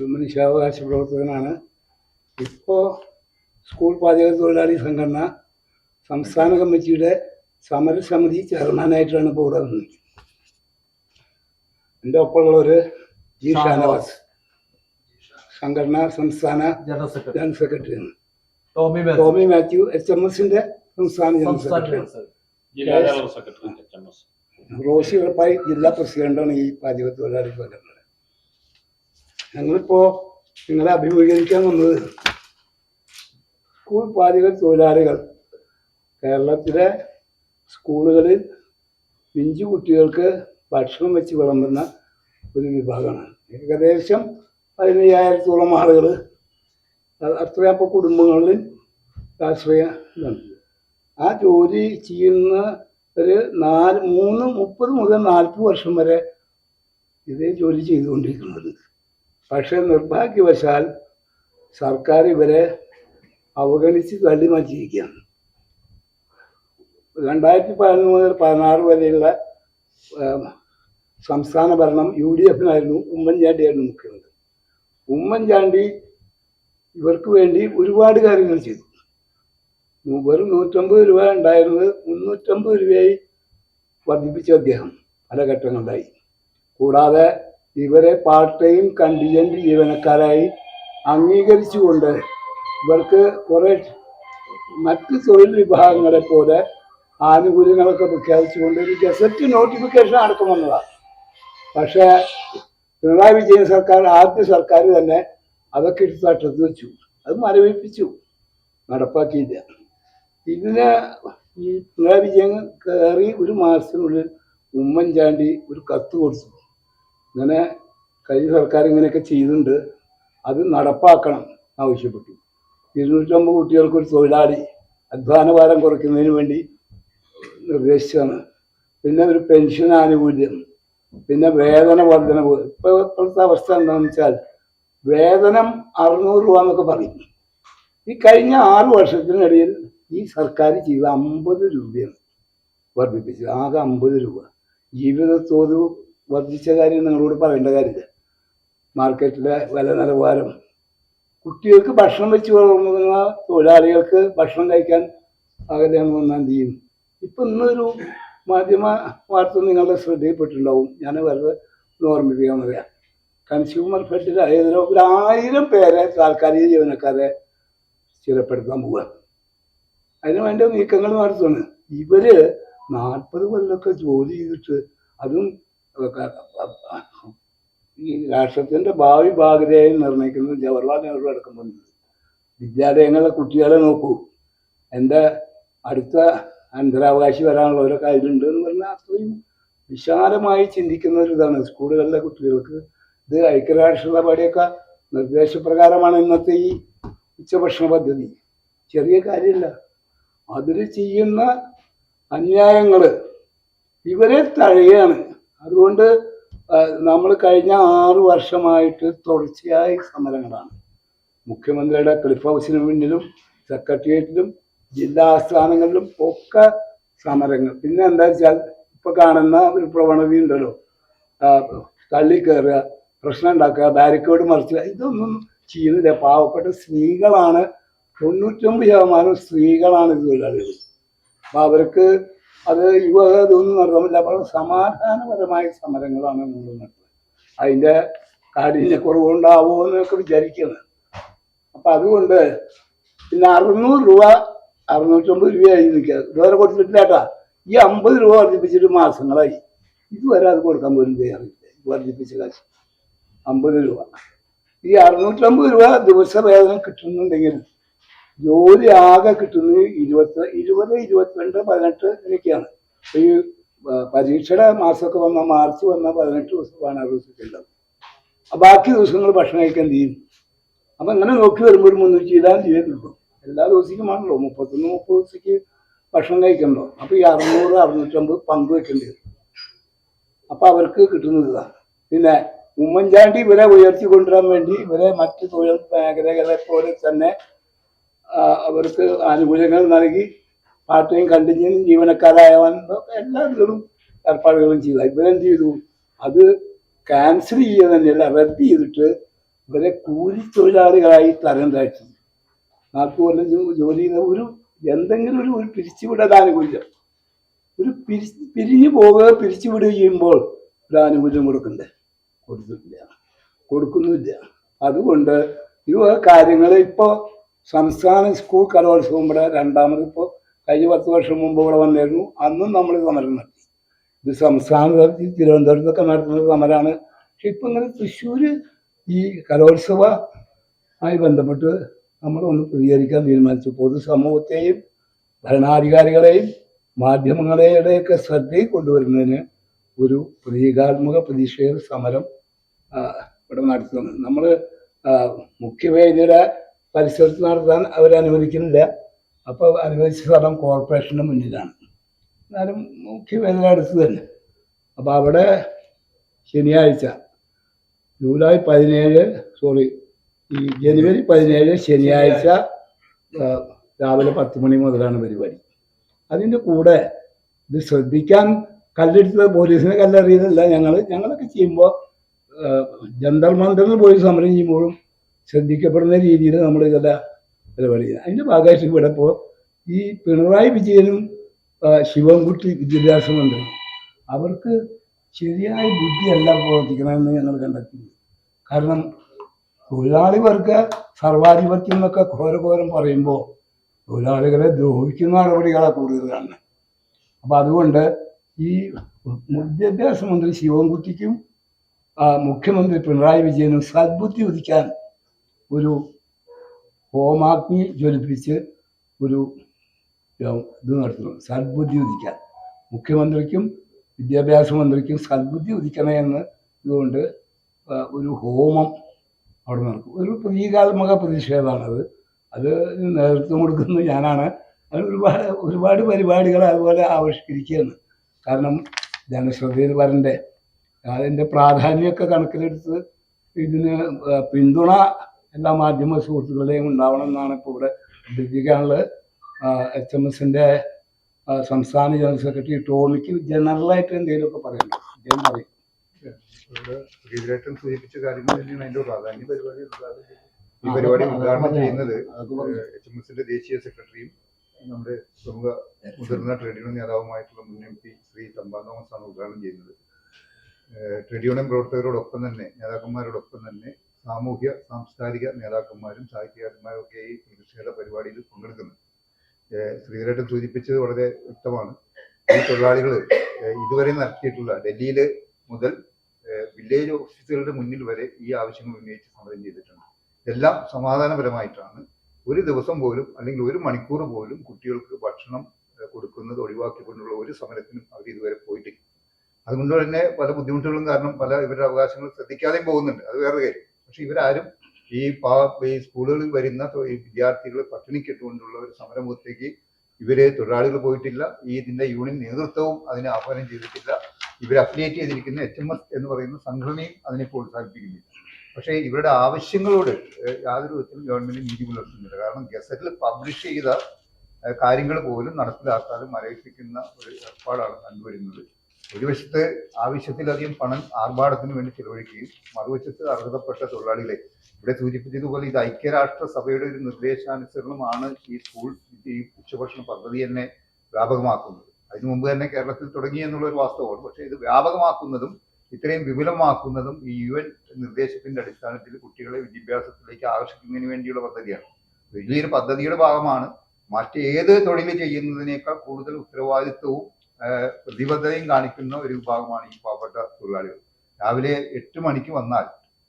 മനുഷ്യാവകാശ പ്രവർത്തകനാണ്. ഇപ്പോൾ സ്കൂൾ പാചക തൊഴിലാളി സംഘടന സംസ്ഥാന കമ്മിറ്റിയുടെ സമരസമിതി ചെയർമാനായിട്ടാണ് ഇപ്പോൾ ഇവിടെ വന്നത് എന്റെ ഒപ്പമുള്ളവർ ജി. ഷാനവാസ്. സംഘടന സംസ്ഥാന ജനറൽ സെക്രട്ടറി. ആണ് സെക്രട്ടറിയാണ്. ടോമി മാത്യു. എച്ച് എം എസിന്റെ സംസ്ഥാന ജനറൽ സെക്രട്ടറിയാണ്. റോഷി ഉറപ്പായി ജില്ലാ പ്രസിഡന്റാണ് ഈ പാചക തൊഴിലാളി സംഘടന. ഞങ്ങളിപ്പോ നിങ്ങളെ അഭിമുഖീകരിക്കാൻ വന്നത് സ്കൂൾ പാചക തൊഴിലാളികൾ. കേരളത്തിലെ സ്കൂളുകളിൽ പിഞ്ചു കുട്ടികൾക്ക് ഭക്ഷണം വെച്ച് വിളമ്പുന്ന ഒരു വിഭാഗമാണ്. ഏകദേശം പതിനയ്യായിരത്തോളം ആളുകൾ അത്രയും അപ്പോൾ കുടുംബങ്ങളിൽ ആശ്രയ ഇതുണ്ട് ആ ജോലി ചെയ്യുന്ന ഒരു നാല് മൂന്ന് മുപ്പത് മുതൽ നാൽപ്പത് വർഷം വരെ ഇതേ ജോലി ചെയ്തുകൊണ്ടിരിക്കുന്നത്. പക്ഷേ നിർഭാഗ്യവശാൽ സർക്കാർ ഇവരെ അവഗണിച്ച് തള്ളി മാറ്റിയിരിക്കുകയാണ്. രണ്ടായിരത്തി പതിനൊന്ന് മുതൽ പതിനാറ് വരെയുള്ള സംസ്ഥാന ഭരണം യു ഡി എഫിനായിരുന്നു ഉമ്മൻചാണ്ടിയായിരുന്നു മുഖ്യമന്ത്രി. ഉമ്മൻചാണ്ടി ഇവർക്ക് വേണ്ടി ഒരുപാട് കാര്യങ്ങൾ ചെയ്തു. വെറും നൂറ്റമ്പത് രൂപ ഉണ്ടായിരുന്നത് മുന്നൂറ്റമ്പത് രൂപയായി വർദ്ധിപ്പിച്ചു അദ്ദേഹം പല ഘട്ടങ്ങളിലായി. കൂടാതെ ഇവരെ പാർട്ട് ടൈം കണ്ടിജന്റ് ജീവനക്കാരായി അംഗീകരിച്ചുകൊണ്ട് ഇവർക്ക് കുറേ മറ്റ് തൊഴിൽ വിഭാഗങ്ങളെ പോലെ ആനുകൂല്യങ്ങളൊക്കെ പ്രഖ്യാപിച്ചുകൊണ്ട് ഒരു ഗസറ്റ് നോട്ടിഫിക്കേഷൻ അടക്കം വന്നതാണ്. പക്ഷേ പിണറായി വിജയൻ സർക്കാർ ആദ്യ സർക്കാർ തന്നെ അതൊക്കെ എടുത്ത് വെച്ചു. അത് മരവിപ്പിച്ചു. നടപ്പാക്കിയില്ല. ഇതിന് ഈ പിണറായി വിജയൻ കയറി ഒരു മാസത്തിനുള്ളിൽ ഉമ്മൻചാണ്ടി ഒരു കത്ത് കൊടുത്തു. ഇങ്ങനെ കഴിഞ്ഞ സർക്കാർ ഇങ്ങനെയൊക്കെ ചെയ്തിട്ടുണ്ട്. അത് നടപ്പാക്കണം ആവശ്യപ്പെട്ടു ഇരുന്നൂറ്റമ്പത് കുട്ടികൾക്ക് ഒരു തൊഴിലാളി അധ്വാനഭാരം കുറയ്ക്കുന്നതിന് വേണ്ടി നിർദ്ദേശിച്ചതാണ്. പിന്നെ ഒരു പെൻഷൻ ആനുകൂല്യം പിന്നെ വേതന വർധനവ് ഇപ്പോൾ ഇപ്പോഴത്തെ അവസ്ഥ എന്താണെന്ന് വെച്ചാൽ വേതനം അറുന്നൂറ് രൂപ എന്നൊക്കെ പറയും. ഈ കഴിഞ്ഞ ആറ് വർഷത്തിനിടയിൽ ഈ സർക്കാർ ചെയ്ത അമ്പത് രൂപയാണ് വർദ്ധിപ്പിച്ചത്. ആകെ അമ്പത് രൂപ. ജീവിതത്തോത് തോത് വർദ്ധിച്ച കാര്യം നിങ്ങളോട് പറയേണ്ട കാര്യമില്ല. മാർക്കറ്റിലെ വില നിലവാരം. കുട്ടികൾക്ക് ഭക്ഷണം വെച്ച് വളർന്നുന്ന തൊഴിലാളികൾക്ക് ഭക്ഷണം കഴിക്കാൻ ആഗ്രഹം വന്നാൽ ചെയ്യും? ഇപ്പം ഇന്നൊരു മാധ്യമ വാർത്ത നിങ്ങളുടെ ശ്രദ്ധയിൽപ്പെട്ടിട്ടുണ്ടാവും. ഞാൻ വെറുതെ ഓർമ്മിപ്പിക്കാമെന്ന് പറയാം കൺസ്യൂമർ ഫെഡിൽ ഏതൊരു ഒരു ആയിരം പേരെ താൽക്കാലിക ജീവനക്കാരെ സ്ഥിരപ്പെടുത്താൻ പോവുക. അതിന് വേണ്ട നീക്കങ്ങൾ നടത്തുന്നു ഇവർ നാൽപ്പത് കൊല്ലമൊക്കെ ജോലി ചെയ്തിട്ട് അതും ഈ രാഷ്ട്രത്തിന്റെ ഭാവി ഭാഗതയായി നിർണയിക്കുന്നത് ജവഹർലാൽ നെഹ്റു അടക്കം വന്നത് വിദ്യാലയങ്ങളിലെ കുട്ടികളെ നോക്കൂ. എന്റെ അടുത്ത അനന്തരാവകാശി വരാനുള്ളവരൊക്കെ അതിലുണ്ട് എന്ന് പറഞ്ഞാൽ അത്രയും വിശാലമായി ചിന്തിക്കുന്ന ഒരു ഇതാണ് സ്കൂളുകളിലെ കുട്ടികൾക്ക്. ഇത് ഐക്യരാഷ്ട്ര ഐക്യരാഷ്ട്രസഭയുടെയൊക്കെ നിർദ്ദേശപ്രകാരമാണ് ഇന്നത്തെ ഈ ഉച്ചഭക്ഷണ പദ്ധതി. ചെറിയ കാര്യമില്ല. അതിൽ ചെയ്യുന്ന അന്യായങ്ങൾ ഇവരെ തഴയാണ് അതുകൊണ്ട് നമ്മൾ കഴിഞ്ഞ ആറ് വർഷമായിട്ട് തുടർച്ചയായി സമരങ്ങളാണ്. മുഖ്യമന്ത്രിയുടെ ക്ലിഫ് ഹൗസിന് മുന്നിലും സെക്രട്ടേറിയറ്റിലും ജില്ലാ ആസ്ഥാനങ്ങളിലും ഒക്കെ സമരങ്ങൾ. പിന്നെ എന്താ വെച്ചാൽ ഇപ്പൊ കാണുന്ന ഒരു പ്രവണത ഉണ്ടല്ലോ ആ, തള്ളിക്കയറുക പ്രശ്നം ഉണ്ടാക്കുക ബാരിക്കേഡ് മറിച്ചുക ഇതൊന്നും ചെയ്യുന്നില്ല. പാവപ്പെട്ട സ്ത്രീകളാണ് തൊണ്ണൂറ്റൊമ്പത് ശതമാനം സ്ത്രീകളാണ് തൊഴിലാളികൾ. അപ്പൊ അവർക്ക് അത് യുവ ഇതൊന്നും നടത്തുന്നില്ല അപ്പോൾ സമാധാനപരമായ സമരങ്ങളാണ് നമ്മൾ നടത്തുന്നത്. അതിന്റെ കാഠിന്യക്കുറവുണ്ടാവുമോ എന്നൊക്കെ വിചാരിക്കുന്നത് അപ്പൊ അതുകൊണ്ട് പിന്നെ അറുന്നൂറ് രൂപ അറുന്നൂറ്റമ്പത് രൂപയായി നിൽക്കുക. ഇതുവരെ കൊടുത്തിട്ടില്ല കേട്ടാ. ഈ അമ്പത് രൂപ വർദ്ധിപ്പിച്ചിട്ട് മാസങ്ങളായി. ഇതുവരെ അത് കൊടുക്കാൻ പോലും തയ്യാറില്ല. വർദ്ധിപ്പിച്ച കാശ്. അമ്പത് രൂപ. ഈ അറുന്നൂറ്റമ്പത് രൂപ ദിവസവേതനം കിട്ടുന്നുണ്ടെങ്കിൽ ജോലി ആകെ കിട്ടുന്നത് ഇരുപത്തി ഇരുപത് ഇരുപത്തിരണ്ട് പതിനെട്ട് ഇതൊക്കെയാണ് ഈ പരീക്ഷയുടെ മാസമൊക്കെ വന്ന മാർച്ച് വന്ന പതിനെട്ട് ദിവസമാണ് ദിവസത്തിലുള്ളത് ആ ബാക്കി ദിവസങ്ങൾ ഭക്ഷണം കഴിക്കാൻ തീരും അപ്പൊ അങ്ങനെ നോക്കി വരുമ്പോൾ ഒരു മുന്നൂറ്റി തീയതി കിട്ടും എല്ലാ ദിവസവും ആണല്ലോ മുപ്പത്തൊന്ന് മുപ്പത് ദിവസത്തേക്ക് ഭക്ഷണം കഴിക്കണ്ടോ? അപ്പൊ ഈ അറുന്നൂറ് അറുന്നൂറ്റമ്പത് പങ്ക് വെക്കേണ്ടി വരും. അപ്പൊ അവർക്ക് കിട്ടുന്നത് ഇതാണ് പിന്നെ ഉമ്മൻചാണ്ടി ഇവരെ ഉയർത്തി കൊണ്ടുവരാൻ വേണ്ടി ഇവരെ മറ്റ് തൊഴിൽ മേഖലകളെ പോലെ തന്നെ അവർക്ക് ആനുകൂല്യങ്ങൾ നൽകി പാർട്ട് ടൈം കണ്ടിന്യൂ ജീവനക്കാരായവൻ എല്ലാവരും ഏർപ്പാടുകളും ചെയ്ത. ഇവരെന്ത് ചെയ്തു? അത് ക്യാൻസൽ ചെയ്യുക തന്നെയല്ല റദ്ദ് ചെയ്തിട്ട് ഇവരെ കൂലിത്തൊഴിലാളികളായി തരം താഴ്ത്തി നാൽപ്പത് കൊല്ലം ജോലി ചെയ്ത ഒരു എന്തെങ്കിലും ഒരു ഒരു പിരിച്ചുവിടാൻ ആനുകൂല്യം. ഒരു പിരി പിരിഞ്ഞു പോവുക പിരിച്ചുവിടുക ചെയ്യുമ്പോൾ ഒരു ആനുകൂല്യം കൊടുക്കണ്ടേ? കൊടുത്തിട്ടില്ല. കൊടുക്കുന്നില്ല അതുകൊണ്ട് ഈ കാര്യങ്ങൾ ഇപ്പോൾ സംസ്ഥാന സ്കൂൾ കലോത്സവം ഇവിടെ രണ്ടാമത് ഇപ്പോൾ കഴിഞ്ഞ പത്ത് വർഷം മുമ്പ് ഇവിടെ വന്നിരുന്നു. അന്നും നമ്മൾ സമരം നടത്തി. ഇത് സംസ്ഥാന തലത്തിൽ തിരുവനന്തപുരത്തൊക്കെ നടത്തുന്ന സമരമാണ് പക്ഷെ ഇപ്പം ഇങ്ങനെ തൃശ്ശൂർ ഈ കലോത്സവ ആയി ബന്ധപ്പെട്ട് നമ്മൾ ഒന്ന് പ്രതികരിക്കാൻ തീരുമാനിച്ചു. പൊതുസമൂഹത്തെയും ഭരണാധികാരികളെയും മാധ്യമങ്ങളുടെയൊക്കെ ശ്രദ്ധയിൽ കൊണ്ടുവരുന്നതിന് ഒരു പ്രതീകാത്മക പ്രതിഷേധ സമരം ഇവിടെ നടത്തുന്നത് നമ്മൾ മുഖ്യവേദിയുടെ പരിസരത്ത് നടത്താൻ അവർ അനുവദിക്കുന്നില്ല. അപ്പോൾ അനുവദിച്ച സ്ഥലം കോർപ്പറേഷന്റെ മുന്നിലാണ്. എന്നാലും മുഖ്യമേഖല അടുത്ത് തന്നെ. അപ്പോൾ അവിടെ ശനിയാഴ്ച ജൂലൈ പതിനേഴ് സോറി ഈ ജനുവരി പതിനേഴ് ശനിയാഴ്ച രാവിലെ പത്ത് മണി മുതലാണ് പരിപാടി. അതിന്റെ കൂടെ ഇത് ശ്രദ്ധിക്കാൻ കല്ലെടുത്തത് പോലീസിനെ കല്ലെറിയതല്ല ഞങ്ങൾ ഞങ്ങളൊക്കെ ചെയ്യുമ്പോൾ ജന്തർ മന്ദറിൽ പോയി സമരം ചെയ്യുമ്പോഴും ശ്രദ്ധിക്കപ്പെടുന്ന രീതിയിൽ നമ്മൾ കഥ പരിപാടി ചെയ്യുന്നത്. അതിന്റെ ഭാഗമായിട്ട് ഇവിടെ ഇപ്പോൾ ഈ പിണറായി വിജയനും ശിവൻകുട്ടി വിദ്യാഭ്യാസ മന്ത്രി അവർക്ക് ശരിയായ ബുദ്ധിയല്ല പ്രവർത്തിക്കണമെന്ന് ഞങ്ങൾ കണ്ടെത്തി കാരണം തൊഴിലാളി വർഗ സർവാധിപത്യം എന്നൊക്കെ ഘോരഘോരം പറയുമ്പോൾ തൊഴിലാളികളെ ദ്രോഹിക്കുന്ന നടപടികളാണ് കൂടുതൽ കാണുന്നത്. അപ്പം അതുകൊണ്ട് ഈ വിദ്യാഭ്യാസ മന്ത്രി ശിവൻകുട്ടിക്കും മുഖ്യമന്ത്രി പിണറായി വിജയനും സദ്ബുദ്ധി ഉദിക്കാൻ ഒരു ഹോമാഗ്നി ജ്വലിപ്പിച്ച് ഒരു ഇത് നടത്തുന്നു. സദ്ബുദ്ധി ഉദിക്കാൻ. മുഖ്യമന്ത്രിക്കും വിദ്യാഭ്യാസ മന്ത്രിക്കും സദ്ബുദ്ധി ഉദിക്കണേ എന്ന് ഇതുകൊണ്ട് ഒരു ഹോമം അവിടെ നടക്കും. ഒരു പ്രതീകാത്മക പ്രതിഷേധമാണത്. അത് നേതൃത്വം കൊടുക്കുന്നത് ഞാനാണ്. അത് ഒരുപാട് ഒരുപാട് പരിപാടികൾ അതുപോലെ ആവിഷ്കരിക്കുകയാണ്. കാരണം ജനശ്രദ്ധയിൽ വരണ്ടേ അതിന്റെ പ്രാധാന്യമൊക്കെ കണക്കിലെടുത്ത് ഇതിന് പിന്തുണ എല്ലാ മാധ്യമ സുഹൃത്തുക്കളുടെയും ഉണ്ടാവണം എന്നാണ് ഇപ്പോൾ ഇവിടെ അഭ്യർത്ഥിക്കാനുള്ളത്. എച്ച് എം എസിന്റെ സംസ്ഥാന ജനറൽ സെക്രട്ടറി ടോമിക്ക് ജനറലായിട്ട് എന്തെങ്കിലുമൊക്കെ പറയണം അദ്ദേഹം പറയും. ശ്രീധരേട്ടൻ സൂചിപ്പിച്ച കാര്യങ്ങൾ തന്നെയാണ് അതിന്റെ പ്രാധാന്യ പരിപാടി ഉദ്ഘാടനം ചെയ്യുന്നത്. ഈ പരിപാടി ഉദ്ഘാടനം ചെയ്യുന്നത്. എച്ച് എം എസിന്റെ ദേശീയ സെക്രട്ടറിയും നമ്മുടെ പ്രമുഖ മുതിർന്ന ട്രേഡ് യൂണിയൻ നേതാവുമായിട്ടുള്ള മുൻ എം പി ശ്രീ തമ്പാ തോമസ് ആണ് ഉദ്ഘാടനം ചെയ്യുന്നത്. ട്രേഡ് യൂണിയൻ പ്രവർത്തകരോടൊപ്പം തന്നെ നേതാക്കന്മാരോടൊപ്പം തന്നെ സാമൂഹ്യ സാംസ്കാരിക നേതാക്കന്മാരും സാഹിത്യകാരന്മാരും ഒക്കെ ഈ പ്രതിഷേധ പരിപാടിയിൽ പങ്കെടുക്കുന്നു ഏഹ് ശ്രീധരേട്ടൻ സൂചിപ്പിച്ചത് വളരെ വ്യക്തമാണ്. ഈ തൊഴിലാളികൾ ഇതുവരെ നടത്തിയിട്ടുള്ള ഡൽഹിയിൽ മുതൽ വില്ലേജ് ഓഫീസുകളുടെ മുന്നിൽ വരെ ഈ ആവശ്യങ്ങൾ ഉന്നയിച്ച് സമരം ചെയ്തിട്ടുണ്ട്. എല്ലാം സമാധാനപരമായിട്ടാണ്. ഒരു ദിവസം പോലും അല്ലെങ്കിൽ ഒരു മണിക്കൂർ പോലും കുട്ടികൾക്ക് ഭക്ഷണം കൊടുക്കുന്നത് ഒഴിവാക്കിക്കൊണ്ടുള്ള ഒരു സമരത്തിനും അവർ ഇതുവരെ പോയിട്ടില്ല. അതുകൊണ്ട് തന്നെ പല ബുദ്ധിമുട്ടുകളും കാരണം പല ഇവരുടെ അവകാശങ്ങൾ ശ്രദ്ധിക്കാതെയും പോകുന്നുണ്ട്. അത് വേറെ കാര്യം. പക്ഷെ ഇവരാരും ഈ പാ ഈ സ്കൂളുകളിൽ വരുന്ന വിദ്യാർത്ഥികളെ പട്ടിണിക്കിട്ടുകൊണ്ടുള്ള ഒരു സമരമുഖത്തേക്ക് ഇവർ തൊഴിലാളികൾ പോയിട്ടില്ല. ഈ ഇതിന്റെ യൂണിയൻ നേതൃത്വവും അതിനെ ആഹ്വാനം ചെയ്തിട്ടില്ല. ഇവർ അഫിലിയേറ്റ് ചെയ്തിരിക്കുന്ന എച്ച് എം എസ് എന്ന് പറയുന്ന സംഘടനയും അതിനെ പ്രോത്സാഹിപ്പിക്കുന്നില്ല. പക്ഷേ ഇവരുടെ ആവശ്യങ്ങളോട് യാതൊരു വിധത്തിലും ഗവൺമെന്റ് നീതി പുലർത്തുന്നില്ല. കാരണം ഗസറ്റിൽ പബ്ലിഷ് ചെയ്ത കാര്യങ്ങൾ പോലും നടപ്പിലാക്കാതെ മരവിപ്പിക്കുന്ന ഒരു ഏർപ്പാടാണ് കണ്ടുവരുന്നത്. ഒരു വശത്ത് ആവശ്യത്തിലധികം പണം ആർഭാടത്തിന് വേണ്ടി ചെലവഴിക്കുകയും മറുവശത്ത് അർഹതപ്പെട്ട തൊഴിലാളികളെ ഇവിടെ സൂചിപ്പിച്ചതുപോലെ ഇത് ഐക്യരാഷ്ട്ര സഭയുടെ ഒരു നിർദ്ദേശാനുസരണമാണ് ഈ സ്കൂൾ ഈ ഉച്ചഭക്ഷണ പദ്ധതി തന്നെ വ്യാപകമാക്കുന്നത്. അതിനു മുമ്പ് തന്നെ കേരളത്തിൽ തുടങ്ങി എന്നുള്ള ഒരു വാസ്തവമാണ് പക്ഷേ ഇത് വ്യാപകമാക്കുന്നതും ഇത്രയും വിപുലമാക്കുന്നതും ഈ യു എൻ നിർദ്ദേശത്തിന്റെ അടിസ്ഥാനത്തിൽ കുട്ടികളെ വിദ്യാഭ്യാസത്തിലേക്ക് ആകർഷിക്കുന്നതിന് വേണ്ടിയുള്ള പദ്ധതിയാണ്. വലിയൊരു പദ്ധതിയുടെ ഭാഗമാണ് മറ്റേത് തൊഴിൽ ചെയ്യുന്നതിനേക്കാൾ കൂടുതൽ ഉത്തരവാദിത്വവും പ്രതിബദ്ധതയും കാണിക്കുന്ന ഒരു വിഭാഗമാണ് ഈ പാവപ്പെട്ട തൊഴിലാളികൾ. രാവിലെ എട്ട് മണിക്ക് വന്നാൽ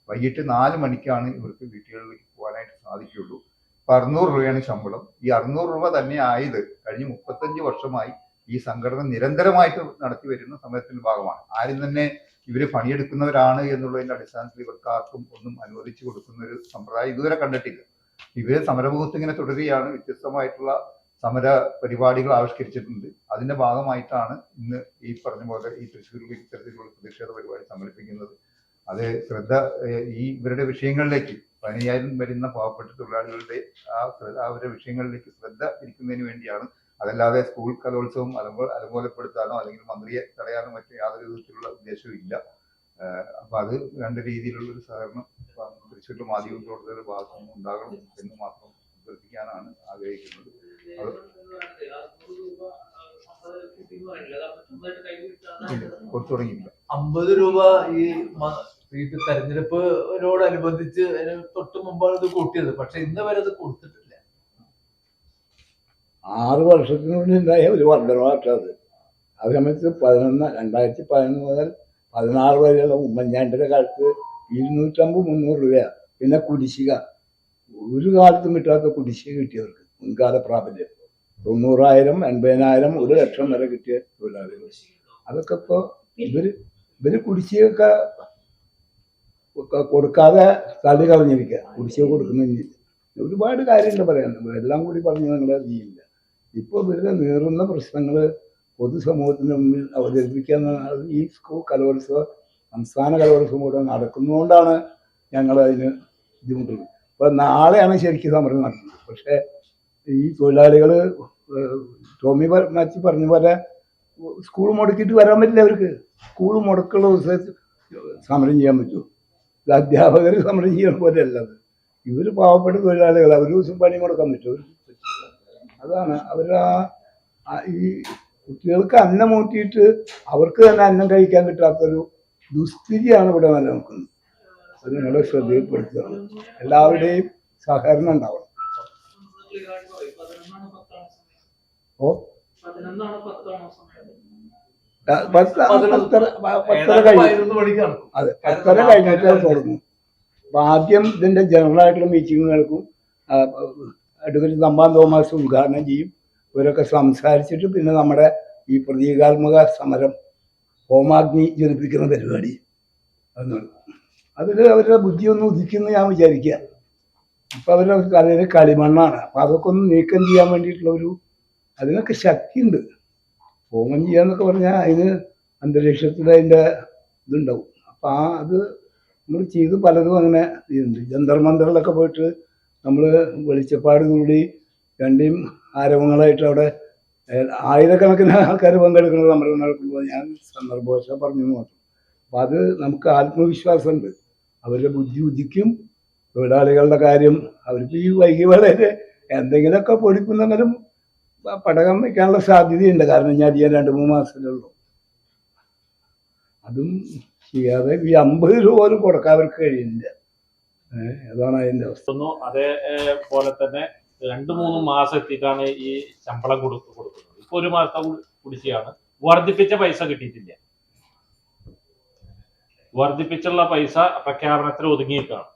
വൈകിട്ട് നാല് മണിക്കാണ് ഇവർക്ക് വീട്ടുകളിലേക്ക് പോകാനായിട്ട് സാധിക്കുകയുള്ളൂ. ഇപ്പൊ അറുന്നൂറ് രൂപയാണ് ശമ്പളം. ഈ അറുന്നൂറ് രൂപ തന്നെ ആയത് കഴിഞ്ഞ മുപ്പത്തഞ്ച് വർഷമായി ഈ സംഘടന നിരന്തരമായിട്ട് നടത്തി വരുന്ന സമയത്തിന്റെ ഭാഗമാണ്. ആരും തന്നെ ഇവർ പണിയെടുക്കുന്നവരാണ് എന്നുള്ളതിന്റെ അടിസ്ഥാനത്തിൽ ഇവർക്ക് ആർക്കും ഒന്നും അനുവദിച്ചു കൊടുക്കുന്ന ഒരു സമ്പ്രദായം ഇതുവരെ കണ്ടിട്ടില്ല. ഇവർ സമരമുഖത്ത് ഇങ്ങനെ തുടരുകയാണ്. വ്യത്യസ്തമായിട്ടുള്ള സമര പരിപാടികൾ ആവിഷ്കരിച്ചിട്ടുണ്ട്. അതിന്റെ ഭാഗമായിട്ടാണ് ഇന്ന് ഈ പറഞ്ഞ പോലെ ഈ തൃശ്ശൂരിൽ ഇത്തരത്തിലുള്ള പ്രതിഷേധ പരിപാടി സംഘടിപ്പിക്കുന്നത്. അത് ശ്രദ്ധ ഈ ഇവരുടെ വിഷയങ്ങളിലേക്ക് പതിനയ്യായിരം വരുന്ന പാവപ്പെട്ട തൊഴിലാളികളുടെ ആ അവരുടെ വിഷയങ്ങളിലേക്ക് ശ്രദ്ധ തിരിക്കുന്നതിന് വേണ്ടിയാണ്. അതല്ലാതെ സ്കൂൾ കലോത്സവം അലങ്കോ അലങ്കോലപ്പെടുത്താനോ അല്ലെങ്കിൽ മന്ത്രിയെ തടയാനോ മറ്റു യാതൊരു വിധത്തിലുള്ള ഉദ്ദേശവും ഇല്ല. അപ്പൊ അത് രണ്ട് രീതിയിലുള്ള ഒരു സഹകരണം തൃശ്ശൂരിലെ മാധ്യമ പ്രവർത്തകരുടെ ഭാഗത്തു നിന്ന് ഉണ്ടാകണം എന്ന് മാത്രം അഭ്യർത്ഥിക്കാനാണ് ആഗ്രഹിക്കുന്നത്. കൊടുത്തു തുടങ്ങിയില്ല അമ്പത് രൂപ ഈ തെരഞ്ഞെടുപ്പിനോടനുബന്ധിച്ച് അതിന് തൊട്ട് മുമ്പാണ് ഇത് കൂട്ടിയത്. പക്ഷെ ഇന്ന് വരെ അത് കൊടുത്തിട്ടില്ല. ആറ് വർഷത്തിനുള്ളിൽ ഉണ്ടായ ഒരു വർദ്ധനവാട്ടത് ആ സമയത്ത് പതിനൊന്ന് രണ്ടായിരത്തി പതിനൊന്ന് മുതൽ പതിനാറ് വരെയുള്ള ഉമ്മൻചാണ്ടിയുടെ കാലത്ത് ഇരുന്നൂറ്റമ്പത് മുന്നൂറ് രൂപയാണ് പിന്നെ കുടിശ്ശിക. ഒരു കാലത്തും കിട്ടാത്ത കുടിശ്ശിക കിട്ടിയവർക്ക്. മുൻകാല പ്രാബല്യം. തൊണ്ണൂറായിരം എൺപതിനായിരം ഒരു ലക്ഷം വരെ കിട്ടിയ തൊഴിലാളികൾ. അതൊക്കെ ഇപ്പോൾ ഇവർ ഇവർ കുടിശ്ശിയൊക്കെ കൊടുക്കാതെ തള്ളി കളഞ്ഞിരിക്കുക കുടിശ്ശിക കൊടുക്കുന്നില്ല ഒരുപാട് കാര്യങ്ങൾ പറയാനുണ്ട്. എല്ലാം കൂടി പറഞ്ഞ് നിങ്ങളെ ചെയ്യില്ല ഇപ്പോൾ ഇവരുടെ നേറുന്ന പ്രശ്നങ്ങൾ പൊതുസമൂഹത്തിന് മുമ്പിൽ അവതരിപ്പിക്കുക എന്നുള്ളത് ഈ സ്കൂൾ കലോത്സവം സംസ്ഥാന കലോത്സവം കൂടെ നടക്കുന്നതുകൊണ്ടാണ് ഞങ്ങൾ അതിന് ബുദ്ധിമുട്ടുള്ളത്. ഇപ്പോൾ നാളെയാണ് ശരിക്കും സമരം നടക്കുന്നത് പക്ഷേ ഈ തൊഴിലാളികൾ ടോമി മാച്ചി പറഞ്ഞ പോലെ സ്കൂൾ മുടക്കിയിട്ട് വരാൻ പറ്റില്ല അവർക്ക്. സ്കൂൾ മുടക്കുള്ള ദിവസം സമരം ചെയ്യാൻ പറ്റുമോ ഇത് അധ്യാപകർ സമരം ചെയ്യുന്ന പോലെയല്ല അത്. ഇവർ പാവപ്പെട്ട തൊഴിലാളികൾ അവർ ദിവസം പണി മുടക്കാൻ പറ്റും. അതാണ് അവർ ആ ഈ കുട്ടികൾക്ക് അന്നം ഊട്ടിയിട്ട് അവർക്ക് തന്നെ അന്നം കഴിക്കാൻ കിട്ടാത്തൊരു ദുസ്ഥിതിയാണ് ഇവിടെ നിലനിൽക്കുന്നത്. അത് നിങ്ങളെ ശ്രദ്ധയിൽപ്പെടുത്തണം. എല്ലാവരുടെയും സഹകരണം ഉണ്ടാവണം. ഓ. പത്തര കഴിഞ്ഞു. അതെ പത്തര കഴിഞ്ഞിട്ട് തുടങ്ങും അപ്പൊ ആദ്യം ഇതിന്റെ ജനറൽ ആയിട്ടുള്ള മീറ്റിംഗ് അഡ്വക്കേറ്റ് തമ്പാൻ തോമസ് ഉദ്ഘാടനം ചെയ്യും. ഇവരൊക്കെ സംസാരിച്ചിട്ട് പിന്നെ നമ്മുടെ ഈ പ്രതീകാത്മക സമരം ഹോമാഗ്നി ജ്വലിപ്പിക്കുന്ന പരിപാടി. അതിൽ അവരുടെ ബുദ്ധിയൊന്നും ഉദിക്കുന്നു ഞാൻ വിചാരിക്കുക. ഇപ്പൊ അവരുടെ തലയിൽ കളിമണ്ണാണ്. അപ്പം അതൊക്കെ ഒന്ന് നീക്കം ചെയ്യാൻ വേണ്ടിയിട്ടുള്ള ഒരു അതിനൊക്കെ ശക്തിയുണ്ട്. ഹോമം ചെയ്യാന്നൊക്കെ പറഞ്ഞാൽ അതിന് അന്തരീക്ഷത്തിൽ അതിന്റെ ഇതുണ്ടാവും. അപ്പം ആ അത് നമ്മൾ ചെയ്ത് പലതും അങ്ങനെ ചെയ്യുന്നുണ്ട്. ജന്തർ മന്ദറിലൊക്കെ പോയിട്ട് നമ്മൾ വെളിച്ചപ്പാട് കൂടി രണ്ടേയും ആരവങ്ങളായിട്ട് അവിടെ ആയിരക്കണക്കിന് ആൾക്കാർ പങ്കെടുക്കുന്നത് നമ്മുടെ നടക്കുമ്പോൾ ഞാൻ സന്ദർഭവശ പറഞ്ഞു മാത്രം. അപ്പം അത് നമുക്ക് ആത്മവിശ്വാസമുണ്ട്. അവരുടെ ബുദ്ധി ഉദിക്കും. തൊഴിലാളികളുടെ കാര്യം അവർക്ക് ഈ വൈകി വളരെ എന്തെങ്കിലുമൊക്കെ പൊടിക്കുന്നെങ്കിലും പടകം വയ്ക്കാനുള്ള സാധ്യതയുണ്ട്. കാരണം ഞാൻ അധികം രണ്ട് മൂന്ന് മാസത്തിലേ ഉള്ളൂ. അതും ചെയ്യാതെ ഈ അമ്പത് രൂപ പോലും കൊടുക്കാൻ അവർക്ക് കഴിയില്ല അതാണ് അതിന്റെ അവസ്ഥ. അതേപോലെ തന്നെ രണ്ട് മൂന്ന് മാസം ഈ ശമ്പളം കൊടുക്ക കൊടുക്കുന്നത്. ഇപ്പൊ ഒരു മാസത്തെ കുടിശ്ശിയാണ് വർദ്ധിപ്പിച്ച പൈസ കിട്ടിയിട്ടില്ല. വർദ്ധിപ്പിച്ചുള്ള പൈസ പ്രഖ്യാപനത്തിൽ ഒതുങ്ങിയിരിക്കുകയാണ്.